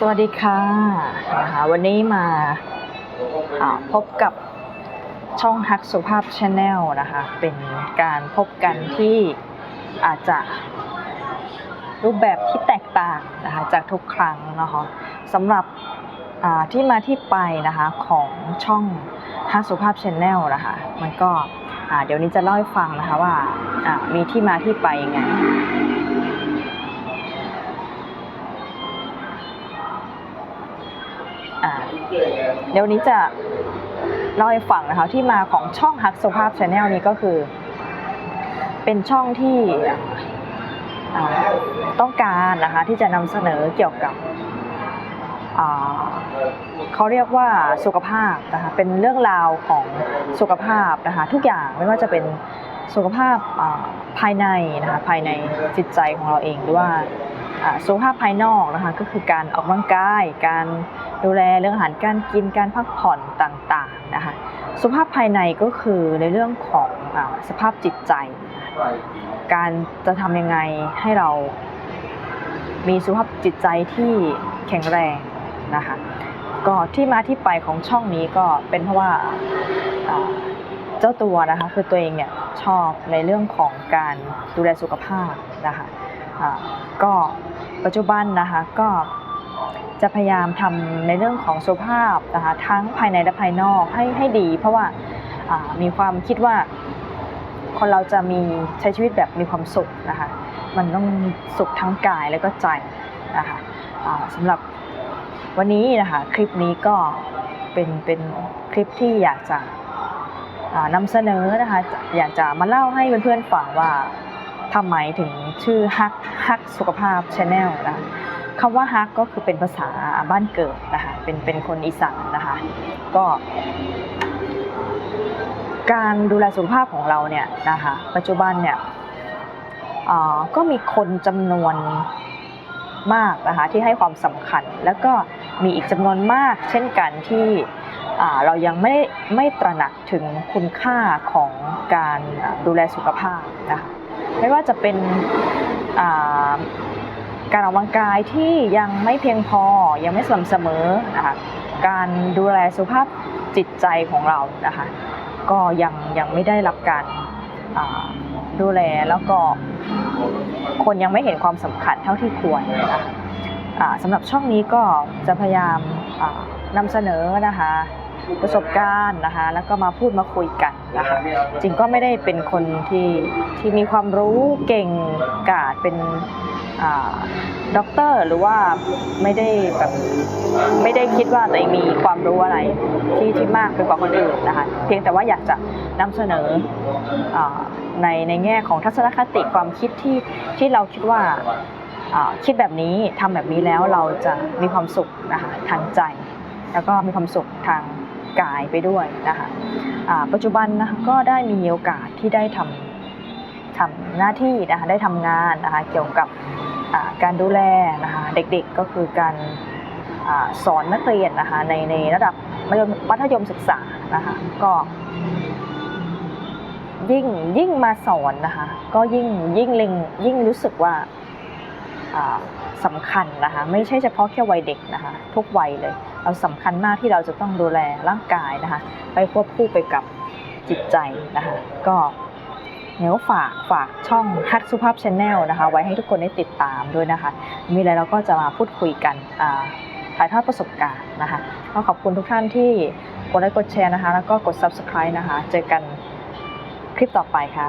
สวัสดีค่ะนะคะวันนี้มาพบกับช่องฮักสุภาพชาแนลนะคะ เป็นการพบกันที่อาจจะรูปแบบที่แตกต่างนะคะจากทุกครั้งนะคะสำหรับที่มาที่ไปนะคะของช่องฮักสุภาพชาแนลนะคะมันก็เดี๋ยวนี้จะเล่าให้ฟังนะคะว่ามีที่มาที่ไปยังไง อ่าเดี๋ยวนี้จะเล่าให้ฟังนะคะที่มาของช่องฮักสุภาพชาแนลนี้ก็คือ เป็นช่องที่ต้องการนะคะที่จะนำเสนอเกี่ยวกับเขาเรียกว่าสุขภาพนะคะเป็นเรื่องราวของสุขภาพนะคะทุกอย่างไม่ว่าจะเป็นสุขภาพาภายในนะคะภายในจิตใจของเราเองหรือว่าสุขภาพภายนอกนะคะก็คือการออกกำลังกายการ ดูแลเรื่องอาหารการกินการพักผ่อนต่างๆนะคะสุขภาพภายในก็คือในเรื่องของอสภาพจิตใจ การจะทำยังไงให้เรามีสุขภาพจิตใจที่แข็งแรงนะคะก็ที่มาที่ไปของช่องนี้ก็เป็นเพราะว่าเจ้าตัวนะคะคือตัวเองเนี่ยชอบในเรื่องของการดูแลสุขภาพนะคะอ่าก็ปัจจุบันนะคะก็ จะพยายามทำในเรื่องของสุขภาพนะคะทั้งภายในและภายนอกให้ให้ดี เพราะว่ามีความคิดว่าคนเราจะมีใช้ชีวิตแบบมีความสุขนะคะมันต้องสุขทั้งกายและก็ใจนะคะสำหรับวันนี้นะคะคลิปนี้ก็เป็นเป็นคลิปที่อยากจะนำเสนอนะคะอยากจะมาเล่าให้เพื่อนๆฟังว่าทำไมถึงชื่อฮักฮักสุขภาพชาแนลนะ คำว่าฮักก็คือเป็นภาษาบ้านเกิดนะคะเป็นเป็นคนอีสานนะคะ ก็ การดูแลสุขภาพของเราเนี่ยนะคะปัจจุบันเนี่ยอ่าก็มีคนจำนวนมากนะคะที่ให้ความสำคัญ แล้วก็มีอีกจำนวนมาก เช่นกันที่อ่าเรายังไม่ไม่ตระหนักถึงคุณค่าของการดูแลสุขภาพนะคะไม่ว่าจะเป็นอ่า การออกกำลังกายที่ยังไม่เพียงพอยังไม่สม่ำเสมอนะคะการดูแลสุขภาพจิตใจของเรานะคะ ก็ยังยังไม่ได้รับการดูแลแล้วก็คนยังไม่เห็นความสำคัญเท่าที่ควรนะคะสำหรับช่องนี้ก็จะพยายามนำเสนอนะคะประสบการณ์นะคะแล้วก็มาพูดมาคุยกันนะคะจริงก็ไม่ได้เป็นคนที่ที่มีความรู้เก่งกาจเป็น ด็อกเตอร์หรือว่าไม่ได้แบบไม่ได้คิดว่าตัวเองมีความรู้อะไรที่ที่มากไปกว่าคนอื่นนะคะเพียงแต่ว่าอยากจะนำเสนออในในแง่ของทัศนคติความคิดที่ที่เราคิดว่าคิดแบบนี้ทำแบบนี้แล้วเราจะมีความสุขนะคะทางใจ แล้วก็มีความสุขทางกายไปด้วยนะคะปัจจุบันนะคะก็ได้มีโอกาสที่ได้ทำทำหน้าที่นะคะได้ทำงานนะคะเกี่ยวกับ การดูแลนะคะเด็กๆก็คือการอสอนนักเรียนนะคะในในระดับมัธยมศึกษานะคะก็ยิ่งยิ่งมาสอนนะคะก็ยิ่งยิ่งเล็งยิ่งรู้สึกว่าอ่าสำคัญนะคะไม่ใช่เฉพาะแค่วัยเด็กนะคะทุกวัยเลยเราสำคัญมากที่เราจะต้องดูแลร่างกายนะคะไปควบคู่ไปกับจิตใจนะคะก็ เดี๋ยวฝากฝากช่องฮักสุภาพชาแนลนะคะ ไว้ให้ทุกคนได้ติดตามด้วยนะคะ มีอะไรเราก็จะมาพูดคุยกันถ่ายทอดประสบการณ์นะคะก็ขอบคุณทุกท่านที่กดไลค์กดแชร์นะคะ แล้วก็กด subscribe นะคะ เจอกันคลิปต่อไปค่ะ